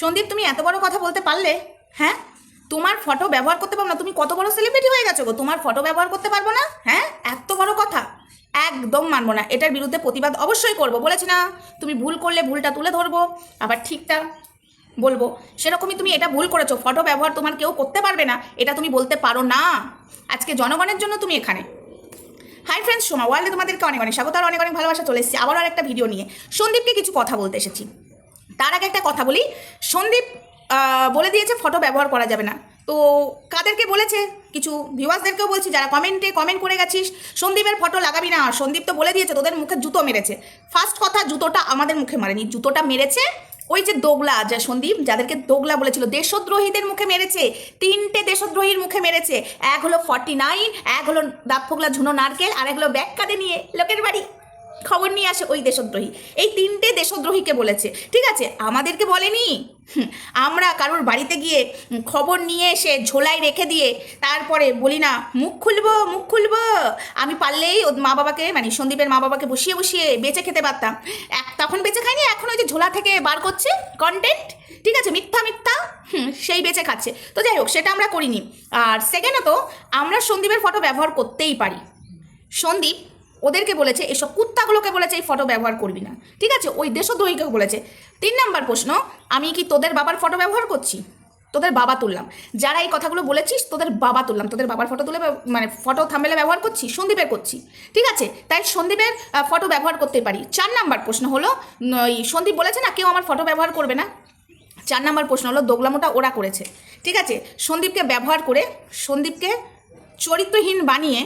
সন্দীপ, তুমি এত বড় কথা বলতে পারলে হ্যাঁ? তোমার ফটো ব্যবহার করতে পারব না। তুমি কত বড় সেলিব্রিটি হয়ে গেছো গো? তোমার ফটো ব্যবহার করতে পারব না? হ্যাঁ? এত বড় কথা। একদম মানবো না। এটার বিরুদ্ধে প্রতিবাদ অবশ্যই করব, বলেছি না? তুমি ভুল করলে ভুলটা তুলে ধরবো। আবার ঠিকটা বলব। সেরকমই তুমি এটা ভুল করেছ। ফটো ব্যবহার তোমার কেউ করতে পারবে না। এটা তুমি বলতে পারো না। আজকে জনগণের জন্য তুমি এখানে। হাই ফ্রেন্ডস সোমা ওয়ার্ল্ডে তোমাদেরকে অনেক অনেক স্বাগত আর অনেক অনেক ভালোবাসা চলে এসেছি। আবারও আর একটা ভিডিও নিয়ে। সন্দীপকে কিছু কথা বলতে এসেছি। তার আগে একটা কথা বলি। সন্দীপ বলে দিয়েছে ফটো ব্যবহার করা যাবে না। তো কাদেরকে বলেছে? কিছু ভিউয়ার্সদেরকেও বলছি, যারা কমেন্টে কমেন্ট করে গেছিস, সন্দীপের ফটো লাগাবি না। সন্দীপ তো বলে দিয়েছে, তোদের মুখে জুতো মেরেছে। ফার্স্ট কথা, জুতোটা আমাদের মুখে মারেনি। জুতোটা মেরেছে ওই যে দোগলা, যা সন্দীপ, যাদেরকে দোগলা বলেছিল, দেশদ্রোহীদের মুখে মেরেছে। তিনটে দেশদ্রোহীর মুখে মেরেছে। এক হলো ফর্টি নাইন এক হলো দাঁত ঝুনো নারকেল, আর এক হলো ব্যাগ কাঁধে নিয়ে লোকের বাড়ি। খবর নিয়ে আসে ওই দেশদ্রোহী। এই তিনটে দেশদ্রোহীকে বলেছে। ঠিক আছে? আমাদেরকে বলেনি? আমরা কারোর বাড়িতে গিয়ে খবর নিয়ে এসে ঝোলায় রেখে দিয়ে তারপরে বলি না, মুখ খুলবো মুখ খুলবো। আমি পারলেই ওর মা বাবাকে মানে সন্দীপের মা বাবাকে বসিয়ে বসিয়ে বেঁচে খেতে পারতাম। এক তখন বেঁচে খাইনি এখন ওই যে ঝোলা থেকে বার করছে কন্টেন্ট ঠিক আছে? মিথ্যা মিথ্যা? সেই বেঁচে খাচ্ছে। তো যাই হোক, সেটা আমরা করিনি। আর সেকেন্ডত আমরা সন্দীপের ফটো ব্যবহার করতেই পারি। সন্দীপ ওদেরকে বলেছে, এসব কুত্তাগুলোকে বলেছে, এই ফটো ব্যবহার করবি না। ঠিক আছে? ওই দেশদ্রোহীকে বলেছে। তিন নাম্বার প্রশ্ন, আমি কি তোদের বাবার ফটো ব্যবহার করছি? তোদের বাবা তুললাম। যারা এই কথাগুলো বলেছিস, তোদের বাবা তুললাম। তোদের বাবার ফটো তুলে মানে ফটো থামেলে ব্যবহার করছি, সন্দীপের করছি। ঠিক আছে? তাই সন্দীপের ফটো ব্যবহার করতে পারি। চার নাম্বার প্রশ্ন হলো ওই সন্দীপ বলেছে না, কেউ আমার ফটো ব্যবহার করবে না? চার নাম্বার প্রশ্ন হলো, দোগলামোটা ওরা করেছে। ঠিক আছে? সন্দীপকে ব্যবহার করে, সন্দীপকে চরিত্রহীন বানিয়ে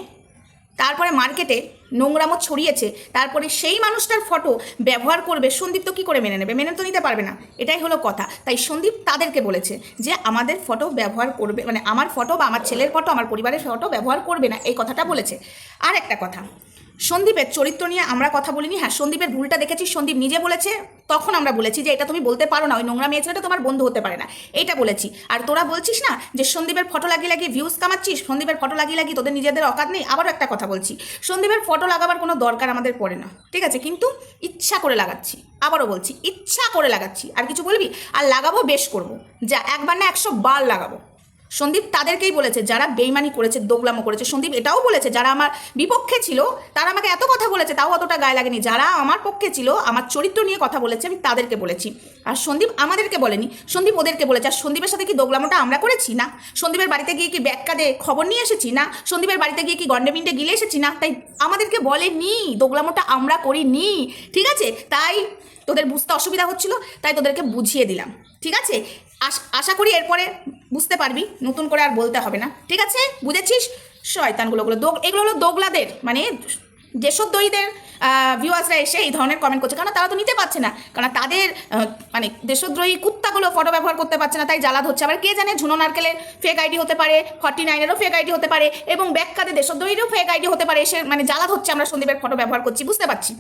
তারপরে মার্কেটে নোংরামো ছড়িয়েছে। তারপরে সেই মানুষটার ফটো ব্যবহার করবে সন্দীপ তো কী করে মেনে নেবে? মেনে তো নিতে পারবে না। এটাই হলো কথা। তাই সন্দীপ তাদেরকে বলেছে যে, আমাদের ফটো ব্যবহার করবে মানে আমার ফটো বা আমার ছেলের ফটো আমার পরিবারের ফটো ব্যবহার করবে না। এই কথাটা বলেছে। আর একটা কথা। সন্দীপের চরিত্র নিয়ে আমরা কথা বলিনি। হ্যাঁ সন্দীপের ভুলটা দেখেছি। সন্দীপ নিজে বলেছে তখন আমরা বলেছি যে এটা তুমি বলতে পারো না, ওই নোংরা মেয়ে ছেলেটা তোমার বন্ধু হতে পারে না। এইটা বলেছি। আর তোরা বলছিস না যে সন্দীপের ফটো লাগিয়ে লাগিয়ে ভিউজ কামাচ্ছিস? সন্দীপের ফটো লাগিয়ে লাগিয়ে তোদের নিজেদের অকাত নেই? আবারও একটা কথা বলছি। সন্দীপের ফটো লাগাবার কোনো দরকার আমাদের পড়ে না, ঠিক আছে? কিন্তু ইচ্ছা করে লাগাচ্ছি। আবারও বলছি, ইচ্ছা করে লাগাচ্ছি। আর কিছু বলবি? আর লাগাবো, বেশ করব। যা, একবার না একশো বার লাগাবো। সন্দীপ তাদেরকেই বলেছে, যারা বেইমানি করেছে, দোগলামো করেছে। সন্দীপ এটাও বলেছে, যারা আমার বিপক্ষে ছিল, তারা আমাকে এত কথা বলেছে, তাও অতটা গায়ে লাগেনি। যারা আমার পক্ষে ছিল, আমার চরিত্র নিয়ে কথা বলেছে, আমি তাদেরকে বলেছি। আর সন্দীপ আমাদেরকে বলেনি, সন্দীপ ওদেরকে বলেছে, আর সন্দীপের সাথে কি দোগলামোটা আমরা করেছি না? সন্দীপের বাড়িতে গিয়ে কি ব্যাগ কাঁধে খবর নিয়ে এসেছি না? সন্দীপের বাড়িতে গিয়ে কি গন্ডে মিন্ডে গিলে এসেছি না? তাই আমাদেরকে বলেনি, দোগলামোটা আমরা করিনি, ঠিক আছে? তাই তোদের বুঝতে অসুবিধা হচ্ছিল, তাই তোদেরকে বুঝিয়ে দিলাম, ঠিক আছে? আশ- করি এরপরে বুঝতে পারবি, নতুন করে আর বলতে হবে না। ঠিক আছে? বুঝেছিস? শয়তানগুলো গুলো। দোগ এগুলো হলো দোগলাদের মানে দেশদ্রোহীদের ভিউয়ার্সরা এসে এই ধরনের কমেন্ট করছে। কারণ তারা তো নিতে পারছে না। কারণ তাদের মানে দেশদ্রোহী কুত্তাগুলো ফটো ব্যবহার করতে পারছে না, তাই জ্বালাদ হচ্ছে আবার কে জানে ঝুনো নারকেলের ফেক আইডি হতে পারে ফর্টি নাইনেরও ফেক আইডি হতে পারে, এবং ব্যাখ্যাতে দেশদ্রোহীরও ফেক আইডি হতে পারে, এসে মানে জ্বালাদ হচ্ছে আমরা সন্দীপের ফটো ব্যবহার করছি, বুঝতে পারছি।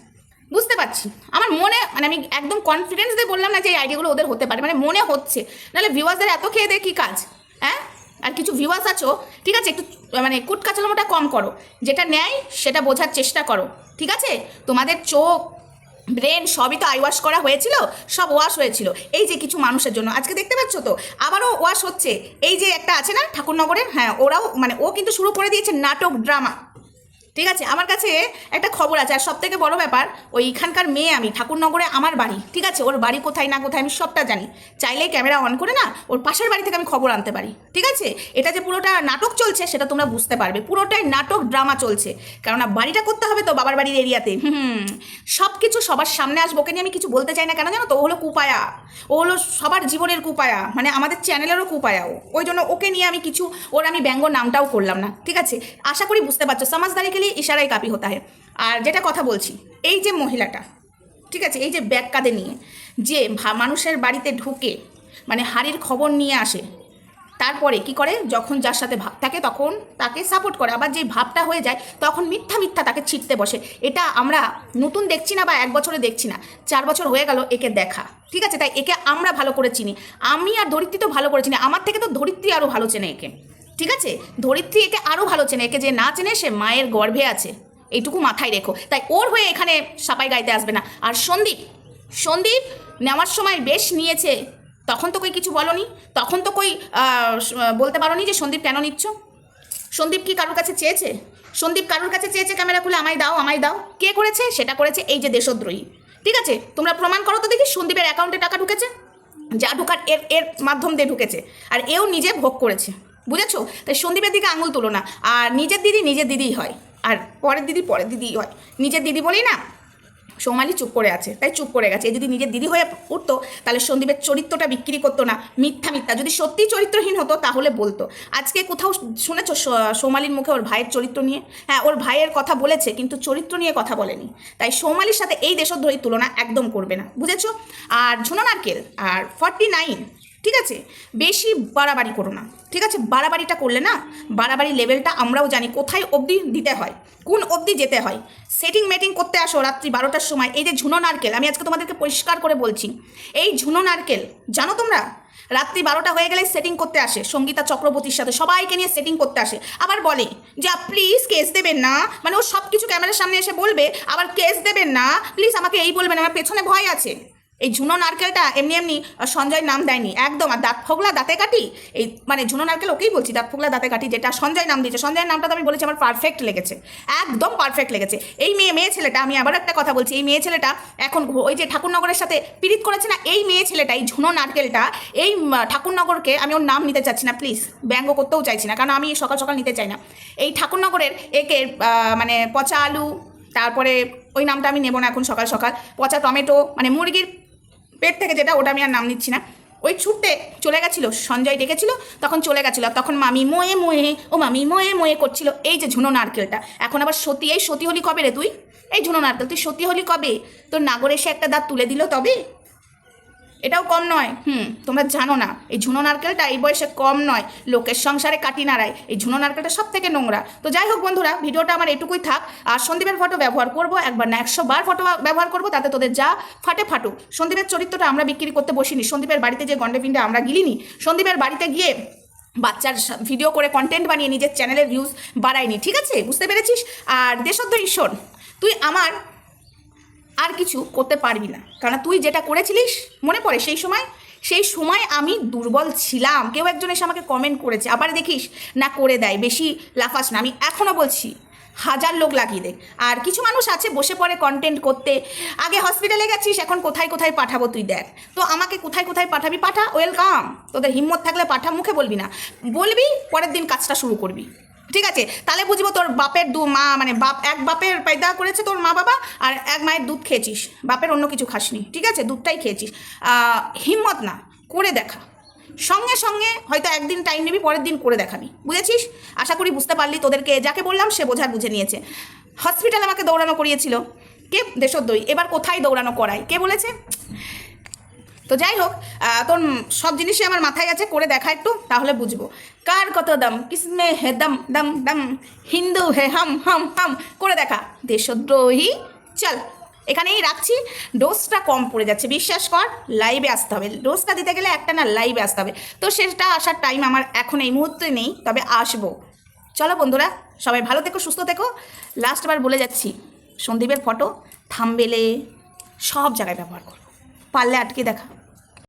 বুঝতে পারছি। আমার মনে মানে আমি একদম কনফিডেন্স দিয়ে বললাম না যে এই আইডিয়াগুলো ওদের হতে পারে মানে মনে হচ্ছে। নাহলে ভিউয়ার্সদের এত খেয়ে দেয় কী কাজ? হ্যাঁ? আর কিছু ভিউয়ার্স আছো, ঠিক আছে, একটু মানে কুট কাচালামোটা কম করো। যেটা নেয়, সেটা বোঝার চেষ্টা করো, ঠিক আছে? তোমাদের চোখ ব্রেন সবই তো আই ওয়াশ করা হয়েছিল, সব ওয়াশ হয়েছিল। এই যে কিছু মানুষের জন্য, আজকে দেখতে পাচ্ছ তো? আবারও ওয়াশ হচ্ছে। এই যে একটা আছে না, ঠাকুরনগরের হ্যাঁ ওরাও মানে ও কিন্তু শুরু করে দিয়েছে নাটক ড্রামা ঠিক আছে? আমার কাছে একটা খবর আছে আর সব থেকে বড় ব্যাপার, ওই এখানকার মেয়ে আমি, ঠাকুরনগরে আমার বাড়ি, ঠিক আছে? ওর বাড়ি কোথায় না কোথায় আমি সবটা জানি। চাইলেই ক্যামেরা অন করে না, ওর পাশের বাড়ি থেকে আমি খবর আনতে পারি, ঠিক আছে? এটা যে পুরোটা নাটক চলছে সেটা তোমরা বুঝতে পারবে। পুরোটাই নাটক, ড্রামা চলছে। কেননা বাড়িটা করতে হবে তো বাবার বাড়ির এরিয়াতে। হুম সব কিছু সবার সামনে আসব, ওকে নিয়ে আমি কিছু বলতে চাই না। কেন জানো তো? ও হলো কুপায়া। ও হলো সবার জীবনের কুপায়া। মানে আমাদের চ্যানেলেরও কুপায়া ও। ওই জন্য ওকে নিয়ে আমি কিছু, ওর আমি ব্যঙ্গ নামটাও করলাম না, ঠিক আছে? আশা করি বুঝতে পারছ। সমাজদারি খেলে ইশারাই কাপি হতে হয় আর যেটা কথা বলছি, এই যে মহিলাটা, ঠিক আছে, এই যে ব্যাগ কাঁধে নিয়ে, যে মানুষের বাড়িতে ঢুকে মানে হাড়ির খবর নিয়ে আসে, তারপরে কি করে? যখন যার সাথে ভাব থাকে তখন তাকে সাপোর্ট করে। আবার যে ভাবটা হয়ে যায়, তখন মিথ্যা মিথ্যা তাকে ছিটতে বসে। এটা আমরা নতুন দেখছি না বা এক বছরে দেখছি না। চার বছর হয়ে গেল একে দেখা, ঠিক আছে? তাই একে আমরা ভালো করে চিনি। আমি আর ধরিত্রী তো ভালো করে চিনি। আমার থেকে তো ধরিত্রী আরও ভালো চেনে একে। ঠিক আছে? ধরিত্রী একে আরও ভালো চেনে। একে যে না চেনে, সে মায়ের গর্ভে আছে। এইটুকু মাথায় রেখো। তাই ওর হয়ে এখানে সাপাই গাইতে আসবে না। আর সন্দীপ সন্দীপ নেওয়ার সময় বেশ নিয়েছে। তখন তো কই কিছু বলনি। তখন তো কই বলতে পারোনি যে সন্দীপ কেন নিচ্ছ? সন্দীপ কি কারোর কাছে চেয়েছে? সন্দীপ কারোর কাছে চেয়েছে ক্যামেরা খুলে, আমায় দাও আমায় দাও। কে করেছে? সেটা করেছে এই যে দেশদ্রোহী। ঠিক আছে? তোমরা প্রমাণ করো তো দেখি সন্দীপের অ্যাকাউন্টে টাকা ঢুকেছে? যা ঢুকার, এর এর মাধ্যম দিয়ে ঢুকেছে। আর এও নিজে ভোগ করেছে। বুঝেছ? তাই সন্দীপের দিকে আঙুল তুলো না। আর নিজের দিদি নিজের দিদিই হয়। আর পরের দিদি পরের দিদিই হয়। নিজের দিদি বলেই না, সোমালি চুপ করে আছে। তাই চুপ করে গেছে। যদি নিজের দিদি হয়ে উঠতো, তাহলে সন্দীপের চরিত্রটা বিক্রি করতো না। মিথ্যা মিথ্যা। যদি সত্যি চরিত্রহীন হতো, তাহলে বলতো। আজকে কোথাও শুনেছো সৌমালির মুখে ওর ভাইয়ের চরিত্র নিয়ে? হ্যাঁ ওর ভাইয়ের কথা বলেছে, কিন্তু চরিত্র নিয়ে কথা বলেনি। তাই সোমালির সাথে এই দেশদ্রোহীর তুলনা একদম করবে না। বুঝেছ? আর ঝুনো নারকেল, আর ফর্টি নাইন ঠিক আছে? বেশি বাড়াবাড়ি করো না। ঠিক আছে? বাড়াবাড়িটা করলে না, বাড়াবাড়ি লেভেলটা আমরাও জানি কোথায় অবধি দিতে হয়, কোন অবধি যেতে হয়। সেটিং মেটিং করতে আসো রাত্রি বারোটার সময়। এই যে ঝুনো নারকেল, আমি আজকে তোমাদেরকে পরিষ্কার করে বলছি। এই ঝুনো নারকেল, জানো তোমরা? রাত্রি বারোটা হয়ে গেলে সেটিং করতে আসে, সঙ্গীতা চক্রবর্তীর সাথে সবাইকে নিয়ে সেটিং করতে আসে। আবার বলে যে প্লিজ কেস দেবেন না। মানে ও সব কিছু ক্যামেরার সামনে এসে বলবে, আবার কেস দেবেন না। প্লিজ আমাকে এই বলবেন, আমার পেছনে ভয় আছে। এই ঝুনো নারকেলটা এমনি এমনি সঞ্জয় নাম দেয়নি। একদম, আর দাঁত ফোগলা, দাঁতে কাটি এই মানে ঝুনো নারকেল ওকেই বলছি, দাঁত ফোগলা, দাঁতে কাটি যেটা সঞ্জয় নাম দিয়েছে। সঞ্জয়ের নামটা তো আমি বলেছি, আমার পারফেক্ট লেগেছে। একদম পারফেক্ট লেগেছে। এই মেয়ে মেয়ে ছেলেটা, আমি আবার একটা কথা বলছি, এই মেয়ে ছেলেটা এখন ওই যে ঠাকুরনগরের সাথে পীড়িত করেছে না, এই মেয়ে ছেলেটা, এই ঝুনো নারকেলটা, এই ঠাকুরনগরকে আমি ওর নাম নিতে চাচ্ছি না প্লিজ ব্যঙ্গ করতেও চাইছি না, কারণ আমি সকাল সকাল নিতে চাই না। এই ঠাকুরনগরের একে মানে পচা আলু, তারপরে ওই নামটা আমি নেব না এখন সকাল সকাল। পচা টমেটো মানে মুরগির পেট থেকে যেটা, ওটা আমি আর নাম নিচ্ছি না। ওই ছুটতে চলে গেছিল, সঞ্জয় ডেকেছিল, তখন চলে গেছিল, তখন মামি ময়ে মোয়ে, ও মামি ময়ে ময়ে করছিল। এই যে ঝুনো নারকেলটা, এখন আবার সতী, এই সতী হলি কবে রে তুই? এই ঝুনো নারকেল, তুই সতী হলি কবে? তোর নাগর এসে একটা দাঁত তুলে দিল তবে? এটাও কম নয়। হুম। তোমরা জানো না এই ঝুনো নারকেলটা এই বয়সে কম নয়। লোকের সংসারে কাটি নাড়ায় এই ঝুনো নারকেলটা সব থেকে নোংরা। তো যাই হোক বন্ধুরা ভিডিওটা আমার এটুকুই থাক। আর সন্দীপের ফটো ব্যবহার করব। একবার না একশো বার ফটো ব্যবহার করব তাতে তোদের যা ফাটে ফাটুক। সন্দীপের চরিত্রটা আমরা বিক্রি করতে বসিনি। সন্দীপের বাড়িতে যে গন্ডে পিণ্ডে আমরা গিলিনি সন্দীপের বাড়িতে গিয়ে বাচ্চার ভিডিও করে কন্টেন্ট বানিয়ে নিজের চ্যানেলের ভিউজ বাড়ায়নি। ঠিক আছে? বুঝতে পেরেছিস? আর দেশদ্র ঈশ্বর তুই আমার আর কিছু করতে পারবি না। কারণ তুই যেটা করেছিলিস, মনে পড়ে সেই সময়? সেই সময় আমি দুর্বল ছিলাম। কেউ একজন এসে আমাকে কমেন্ট করেছে। আবার দেখিস, না করে দেয়, বেশি লাফাস না। আমি এখনও বলছি, হাজার লোক লাগিয়ে দে। আর কিছু মানুষ আছে বসে পড়ে কন্টেন্ট করতে। আগে হসপিটালে গেছিস, এখন কোথায় কোথায় পাঠাবো তুই দেখ। তো আমাকে কোথায় কোথায় পাঠাবি, পাঠা? ওয়েলকাম তোদের হিম্মত থাকলে পাঠা মুখে বলবি না। বলবি, পরের দিন কাজটা শুরু করবি। ঠিক আছে, তাহলে বুঝব তোর বাপের দু মা মানে বাপ, এক বাপের পায়দা করেছে তোর মা বাবা আর এক মায়ের দুধ খেয়েছিস। বাপের অন্য কিছু খাসনি, ঠিক আছে, দুধটাই খেয়েছিস। হিম্মত না, করে দেখা। সঙ্গে সঙ্গে হয়তো একদিন টাইম নিবি, পরের দিন করে দেখাবি, বুঝেছিস? আশা করি বুঝতে পারলি তোদেরকে, যাকে বললাম সে বোঝার বুঝে নিয়েছে। হসপিটাল আমাকে দৌড়ানো করিয়েছিল। কে? দেশদ্রোহী। এবার কোথায় দৌড়ানো করায়? কে বলেছে? তো যাই হোক তোর সব জিনিসই আমার মাথায় আছে, করে দেখা একটু, তাহলে বুঝব। কার কত দাম? কিসমে হে দম দম দম। হিন্দু হে হাম হাম হাম। করে দেখা। দেশদ্রোহী, চল। এখানেই রাখছি। ডোজটা কম পড়ে যাচ্ছে, বিশ্বাস কর লাইভে আসতে হবে। ডোজটা দিতে গেলে একটা না লাইভে আসতে হবে। তো সেটা আসার টাইম আমার এখন এই মুহূর্তে নেই, তবে আসব। চলো বন্ধুরা, সবাই ভালো থেকো, সুস্থ থেকো। লাস্টবার বলে যাচ্ছি, সন্দীপের ফটো থামবেলে সব জায়গায় ব্যবহার করো। পারলে আটকে দেখা।